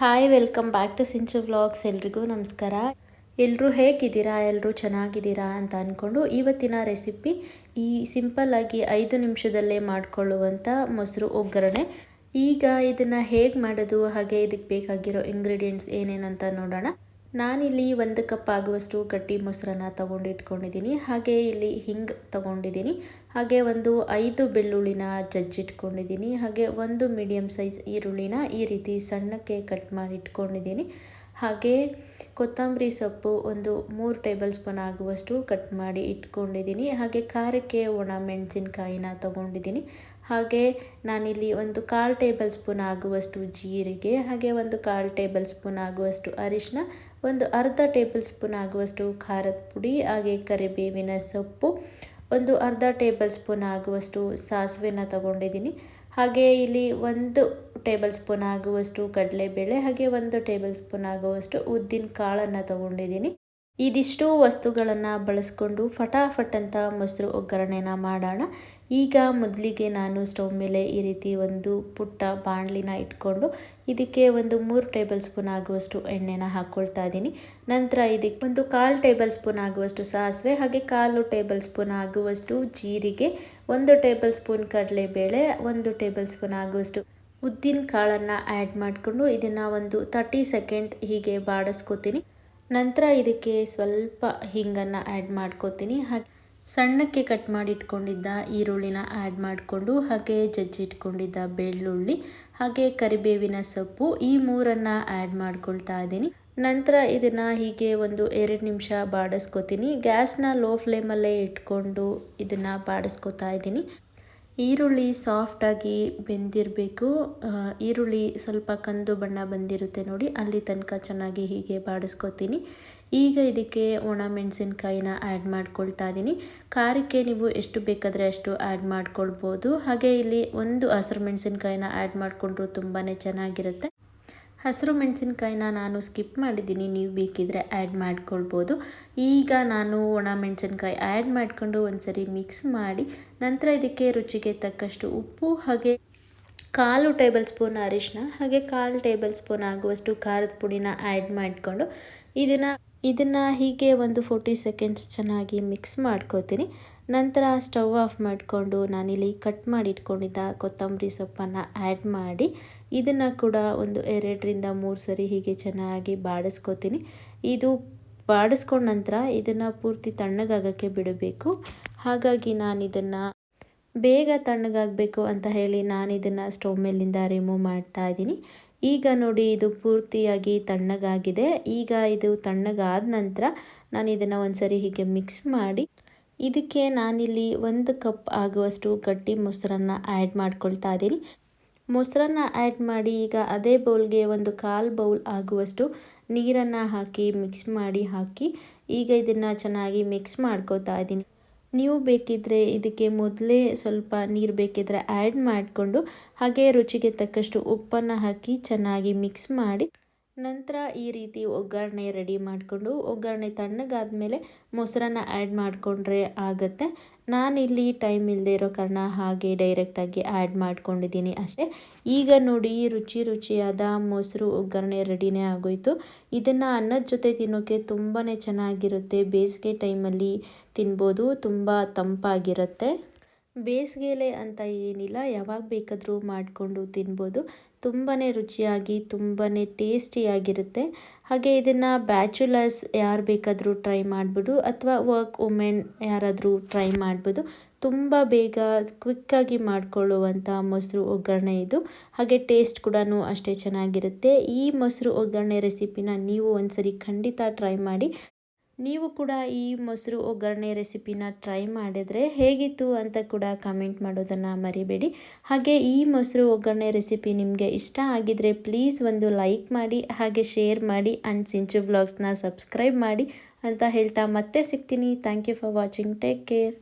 Hi, welcome back to Sinchu vlogs. ಎಲ್ರಿಗೂ ನಮಸ್ಕಾರ. ಎಲ್ಲರೂ ಹೇಗಿದ್ದೀರಾ? ಎಲ್ಲರೂ ಚೆನ್ನಾಗಿದ್ದೀರಾ ಅಂತ ಅಂದ್ಕೊಂಡು ಇವತ್ತಿನ ರೆಸಿಪಿ ಈ ಸಿಂಪಲ್ಲಾಗಿ ಐದು ನಿಮಿಷದಲ್ಲೇ ಮಾಡಿಕೊಳ್ಳುವಂಥ ಮೊಸರು ಒಗ್ಗರಣೆ. ಈಗ ಇದನ್ನು ಹೇಗೆ ಮಾಡೋದು, ಹಾಗೆ ಇದಕ್ಕೆ ಬೇಕಾಗಿರೋ ಇಂಗ್ರೀಡಿಯೆಂಟ್ಸ್ ಏನೇನಂತ ನೋಡೋಣ. ನಾನಿಲ್ಲಿ ಒಂದು ಕಪ್ ಆಗುವಷ್ಟು ಗಟ್ಟಿ ಮೊಸರನ್ನ ತಗೊಂಡು ಇಟ್ಕೊಂಡಿದ್ದೀನಿ ಹಾಗೆ ಇಲ್ಲಿ ಹಿಂಗೆ ತಗೊಂಡಿದ್ದೀನಿ. ಹಾಗೆ ಒಂದು ಐದು ಬೆಳ್ಳುಳ್ಳಿನ ಜಜ್ಜಿಟ್ಕೊಂಡಿದ್ದೀನಿ. ಹಾಗೆ ಒಂದು ಮೀಡಿಯಮ್ ಸೈಜ್ ಈರುಳ್ಳಿನ ಈ ರೀತಿ ಸಣ್ಣಕ್ಕೆ ಕಟ್ ಮಾಡಿ ಇಟ್ಕೊಂಡಿದ್ದೀನಿ ಹಾಗೆ ಕೊತ್ತಂಬರಿ ಸೊಪ್ಪು ಒಂದು ಮೂರು ಟೇಬಲ್ ಸ್ಪೂನ್ ಆಗುವಷ್ಟು ಕಟ್ ಮಾಡಿ ಇಟ್ಕೊಂಡಿದ್ದೀನಿ. ಹಾಗೆ ಖಾರಕ್ಕೆ ಒಣ ಮೆಣಸಿನ್ಕಾಯಿನ ತೊಗೊಂಡಿದ್ದೀನಿ. ಹಾಗೆ ನಾನಿಲ್ಲಿ ಒಂದು ಕಾಲು ಟೇಬಲ್ ಸ್ಪೂನ್ ಆಗುವಷ್ಟು ಜೀರಿಗೆ, ಹಾಗೆ ಒಂದು ಕಾಲು ಟೇಬಲ್ ಸ್ಪೂನ್ ಆಗುವಷ್ಟು ಅರಿಶಿನ ಒಂದು ಅರ್ಧ ಟೇಬಲ್ ಸ್ಪೂನ್ ಆಗುವಷ್ಟು ಖಾರದ ಪುಡಿ, ಹಾಗೆ ಕರಿಬೇವಿನ ಸೊಪ್ಪು, ಒಂದು ಅರ್ಧ ಟೇಬಲ್ ಸ್ಪೂನ್ ಆಗುವಷ್ಟು ಸಾಸಿವೆನ ತಗೊಂಡಿದ್ದೀನಿ. ಹಾಗೆ ಇಲ್ಲಿ ಒಂದು ಟೇಬಲ್ ಸ್ಪೂನ್ ಆಗುವಷ್ಟು ಕಡಲೆಬೇಳೆ, ಹಾಗೆ ಒಂದು ಟೇಬಲ್ ಸ್ಪೂನ್ ಆಗುವಷ್ಟು ಉದ್ದಿನ ಕಾಳನ್ನು ತಗೊಂಡಿದ್ದೀನಿ. ಇದಿಷ್ಟು ವಸ್ತುಗಳನ್ನು ಬಳಸ್ಕೊಂಡು ಫಟಾಫಟ್ ಅಂತ ಮೊಸರು ಒಗ್ಗರಣೆನ ಮಾಡೋಣ. ಈಗ ಮೊದಲಿಗೆ ನಾನು ಸ್ಟವ್ ಮೇಲೆ ಈ ರೀತಿ ಒಂದು ಪುಟ್ಟ ಬಾಣಲಿನ ಇಟ್ಕೊಂಡು ಇದಕ್ಕೆ ಒಂದು ಮೂರು ಟೇಬಲ್ ಸ್ಪೂನ್ ಆಗುವಷ್ಟು ಎಣ್ಣೆನ ಹಾಕ್ಕೊಳ್ತಾ ಇದ್ದೀನಿ. ನಂತರ ಇದಕ್ಕೆ ಒಂದು ಕಾಲು ಟೇಬಲ್ ಸ್ಪೂನ್ ಆಗುವಷ್ಟು ಸಾಸಿವೆ, ಹಾಗೆ ಕಾಲು ಟೇಬಲ್ ಸ್ಪೂನ್ ಆಗುವಷ್ಟು ಜೀರಿಗೆ, ಒಂದು ಟೇಬಲ್ ಸ್ಪೂನ್ ಕಡಲೆಬೇಳೆ, ಒಂದು ಟೇಬಲ್ ಸ್ಪೂನ್ ಆಗುವಷ್ಟು ಉದ್ದಿನ ಕಾಳನ್ನು ಆ್ಯಡ್ ಮಾಡಿಕೊಂಡು ಇದನ್ನು ಒಂದು ತರ್ಟಿ ಸೆಕೆಂಡ್ ಹೀಗೆ ಬಾಡಿಸ್ಕೋತೀನಿ. ನಂತರ ಇದಕ್ಕೆ ಸ್ವಲ್ಪ ಹಿಂಗನ್ನು ಆ್ಯಡ್ ಮಾಡ್ಕೋತೀನಿ. ಹಾಗೆ ಸಣ್ಣಕ್ಕೆ ಕಟ್ ಮಾಡಿ ಇಟ್ಕೊಂಡಿದ್ದ ಈರುಳ್ಳಿನ ಆ್ಯಡ್ ಮಾಡಿಕೊಂಡು, ಹಾಗೆ ಜಜ್ಜಿಟ್ಕೊಂಡಿದ್ದ ಬೆಳ್ಳುಳ್ಳಿ, ಹಾಗೆ ಕರಿಬೇವಿನ ಸೊಪ್ಪು ಈ ಮೂರನ್ನು ಆ್ಯಡ್ ಮಾಡ್ಕೊಳ್ತಾ ಇದ್ದೀನಿ. ನಂತರ ಇದನ್ನು ಹೀಗೆ ಒಂದು ಎರಡು ನಿಮಿಷ ಬಾಡಿಸ್ಕೋತೀನಿ. ಗ್ಯಾಸ್ನ ಲೋ ಫ್ಲೇಮಲ್ಲೇ ಇಟ್ಕೊಂಡು ಇದನ್ನು ಬಾಡಿಸ್ಕೋತಾ ಇದ್ದೀನಿ. ಈರುಳ್ಳಿ ಸಾಫ್ಟಾಗಿ ಬೆಂದಿರಬೇಕು. ಈರುಳ್ಳಿ ಸ್ವಲ್ಪ ಕಂದು ಬಣ್ಣ ಬಂದಿರುತ್ತೆ ನೋಡಿ, ಅಲ್ಲಿ ತನಕ ಚೆನ್ನಾಗಿ ಹೀಗೆ ಬಾಡಿಸ್ಕೊತೀನಿ. ಈಗ ಇದಕ್ಕೆ ಒಣ ಮೆಣಸಿನ್ಕಾಯಿನ ಆ್ಯಡ್ ಮಾಡ್ಕೊಳ್ತಾ ಇದ್ದೀನಿ ಖಾರಕ್ಕೆ ನೀವು ಎಷ್ಟು ಬೇಕಾದರೆ ಅಷ್ಟು ಆ್ಯಡ್ ಮಾಡ್ಕೊಳ್ಬೋದು. ಹಾಗೆ ಇಲ್ಲಿ ಒಂದು ಹಸಿರು ಮೆಣಸಿನ್ಕಾಯಿನ ಆ್ಯಡ್ ಮಾಡಿಕೊಂಡ್ರು ತುಂಬಾ ಚೆನ್ನಾಗಿರುತ್ತೆ. ಹಸಿರು ಮೆಣಸಿನ್ಕಾಯಿನ ನಾನು ಸ್ಕಿಪ್ ಮಾಡಿದ್ದೀನಿ, ನೀವು ಬೇಕಿದ್ರೆ ಆ್ಯಡ್ ಮಾಡ್ಕೊಳ್ಬೋದು. ಈಗ ನಾನು ಒಣ ಮೆಣಸಿನ್ಕಾಯಿ ಆ್ಯಡ್ ಮಾಡಿಕೊಂಡು ಒಂದ್ಸರಿ ಮಿಕ್ಸ್ ಮಾಡಿ, ನಂತರ ಇದಕ್ಕೆ ರುಚಿಗೆ ತಕ್ಕಷ್ಟು ಉಪ್ಪು ಹಾಗೆ ಕಾಲು ಟೇಬಲ್ ಸ್ಪೂನ್ ಅರಿಶಿನ ಹಾಗೆ ಕಾಲು ಟೇಬಲ್ ಸ್ಪೂನ್ ಆಗುವಷ್ಟು ಖಾರದ ಪುಡಿನ ಆ್ಯಡ್ ಮಾಡಿಕೊಂಡು ಇದನ್ನು ಇದನ್ನು ಹೀಗೆ ಒಂದು ಫೋರ್ಟಿ ಸೆಕೆಂಡ್ಸ್ ಚೆನ್ನಾಗಿ ಮಿಕ್ಸ್ ಮಾಡ್ಕೋತೀನಿ. ನಂತರ ಸ್ಟವ್ ಆಫ್ ಮಾಡಿಕೊಂಡು ನಾನಿಲ್ಲಿ ಕಟ್ ಮಾಡಿ ಇಟ್ಕೊಂಡಿದ್ದ ಕೊತ್ತಂಬರಿ ಸೊಪ್ಪನ್ನು ಆ್ಯಡ್ ಮಾಡಿ ಇದನ್ನು ಕೂಡ ಒಂದು ಎರಡರಿಂದ ಮೂರು ಸರಿ ಹೀಗೆ ಚೆನ್ನಾಗಿ ಬಾಡಿಸ್ಕೋತೀನಿ. ಇದು ಬಾಡಿಸ್ಕೊಂಡ ನಂತರ ಇದನ್ನು ಪೂರ್ತಿ ತಣ್ಣಗಾಗೋಕ್ಕೆ ಬಿಡಬೇಕು. ಹಾಗಾಗಿ ನಾನು ಇದನ್ನು ಬೇಗ ತಣ್ಣಗಾಗಬೇಕು ಅಂತ ಹೇಳಿ ನಾನು ಇದನ್ನು ಸ್ಟವ್ ಮೇಲಿಂದ ರಿಮೂವ್ ಮಾಡ್ತಾ ಇದ್ದೀನಿ. ಈಗ ನೋಡಿ ಇದು ಪೂರ್ತಿಯಾಗಿ ತಣ್ಣಗಾಗಿದೆ. ಈಗ ಇದು ತಣ್ಣಗಾದ ನಂತರ ನಾನು ಇದನ್ನು ಒಂದ್ಸರಿ ಹೀಗೆ ಮಿಕ್ಸ್ ಮಾಡಿ, ಇದಕ್ಕೆ ನಾನಿಲ್ಲಿ ಒಂದು ಕಪ್ ಆಗುವಷ್ಟು ಗಟ್ಟಿ ಮೊಸರನ್ನು ಆ್ಯಡ್ ಮಾಡ್ಕೊಳ್ತಾ ಇದ್ದೀನಿ. ಮೊಸರನ್ನ ಆ್ಯಡ್ ಮಾಡಿ ಈಗ ಅದೇ ಬೌಲ್ಗೆ ಒಂದು ಕಾಲು ಬೌಲ್ ಆಗುವಷ್ಟು ನೀರನ್ನು ಹಾಕಿ ಮಿಕ್ಸ್ ಮಾಡಿ ಹಾಕಿ ಈಗ ಇದನ್ನು ಚೆನ್ನಾಗಿ ಮಿಕ್ಸ್ ಮಾಡ್ಕೋತಾ ಇದ್ದೀನಿ. ನೀವು ಬೇಕಿದ್ದರೆ ಇದಕ್ಕೆ ಮೊದಲೇ ಸ್ವಲ್ಪ ನೀರು ಬೇಕಿದ್ರೆ ಆ್ಯಡ್ ಮಾಡಿಕೊಂಡು ಹಾಗೆ ರುಚಿಗೆ ತಕ್ಕಷ್ಟು ಉಪ್ಪನ್ನು ಹಾಕಿ ಚೆನ್ನಾಗಿ ಮಿಕ್ಸ್ ಮಾಡಿ ನಂತರ ಈ ರೀತಿ ಒಗ್ಗರಣೆ ರೆಡಿ ಮಾಡಿಕೊಂಡು, ಒಗ್ಗರಣೆ ತಣ್ಣಗಾದ್ಮೇಲೆ ಮೊಸರನ್ನ ಆ್ಯಡ್ ಮಾಡಿಕೊಂಡ್ರೆ ಆಗುತ್ತೆ. ನಾನಿಲ್ಲಿ ಟೈಮ್ ಇಲ್ಲದೆ ಇರೋ ಕಾರಣ ಹಾಗೆ ಡೈರೆಕ್ಟಾಗಿ ಆ್ಯಡ್ ಮಾಡ್ಕೊಂಡಿದ್ದೀನಿ ಅಷ್ಟೇ. ಈಗ ನೋಡಿ ರುಚಿ ರುಚಿಯಾದ ಮೊಸರು ಒಗ್ಗರಣೆ ರೆಡಿನೇ ಆಗೋಯಿತು. ಇದನ್ನು ಅನ್ನದ ಜೊತೆ ತಿನ್ನೋಕ್ಕೆ ತುಂಬಾ ಚೆನ್ನಾಗಿರುತ್ತೆ. ಬೇಸಿಗೆ ಟೈಮಲ್ಲಿ ತಿನ್ಬೋದು, ತುಂಬ ತಂಪಾಗಿರುತ್ತೆ. ಬೇಸಿಗೆಲೆ ಅಂತ ಏನಿಲ್ಲ, ಯಾವಾಗ ಬೇಕಾದರೂ ಮಾಡಿಕೊಂಡು ತಿನ್ಬೋದು. ತುಂಬಾ ರುಚಿಯಾಗಿ ತುಂಬಾ ಟೇಸ್ಟಿಯಾಗಿರುತ್ತೆ. ಹಾಗೆ ಇದನ್ನು ಬ್ಯಾಚುಲರ್ಸ್ ಯಾರು ಬೇಕಾದರೂ ಟ್ರೈ ಮಾಡಿಬಿಡು ಅಥವಾ ವರ್ಕ್ ವುಮೆನ್ ಯಾರಾದರೂ ಟ್ರೈ ಮಾಡ್ಬೋದು. ತುಂಬ ಬೇಗ ಕ್ವಿಕ್ಕಾಗಿ ಮಾಡಿಕೊಳ್ಳುವಂಥ ಮೊಸರು ಒಗ್ಗರಣೆ ಇದು. ಹಾಗೆ ಟೇಸ್ಟ್ ಕೂಡ ಅಷ್ಟೇ ಚೆನ್ನಾಗಿರುತ್ತೆ. ಈ ಮೊಸರು ಒಗ್ಗರಣೆ ರೆಸಿಪಿನ ನೀವು ಒಂದ್ಸರಿ ಖಂಡಿತ ಟ್ರೈ ಮಾಡಿ. ನೀವು ಕೂಡ ಈ ಮೊಸರು ಒಗ್ಗರಣೆ ರೆಸಿಪಿನ ಟ್ರೈ ಮಾಡಿದರೆ ಹೇಗಿತ್ತು ಅಂತ ಕೂಡ ಕಮೆಂಟ್ ಮಾಡೋದನ್ನು ಮರಿಬೇಡಿ. ಹಾಗೆ ಈ ಮೊಸರು ಒಗ್ಗರಣೆ ರೆಸಿಪಿ ನಿಮಗೆ ಇಷ್ಟ ಆಗಿದರೆ ಪ್ಲೀಸ್ ಒಂದು ಲೈಕ್ ಮಾಡಿ, ಹಾಗೆ ಶೇರ್ ಮಾಡಿ ಆ್ಯಂಡ್ ಸಿಂಚು ವ್ಲಾಗ್ಸ್ನ ಸಬ್ಸ್ಕ್ರೈಬ್ ಮಾಡಿ ಅಂತ ಹೇಳ್ತಾ ಮತ್ತೆ ಸಿಗ್ತೀನಿ. Thank you for watching take care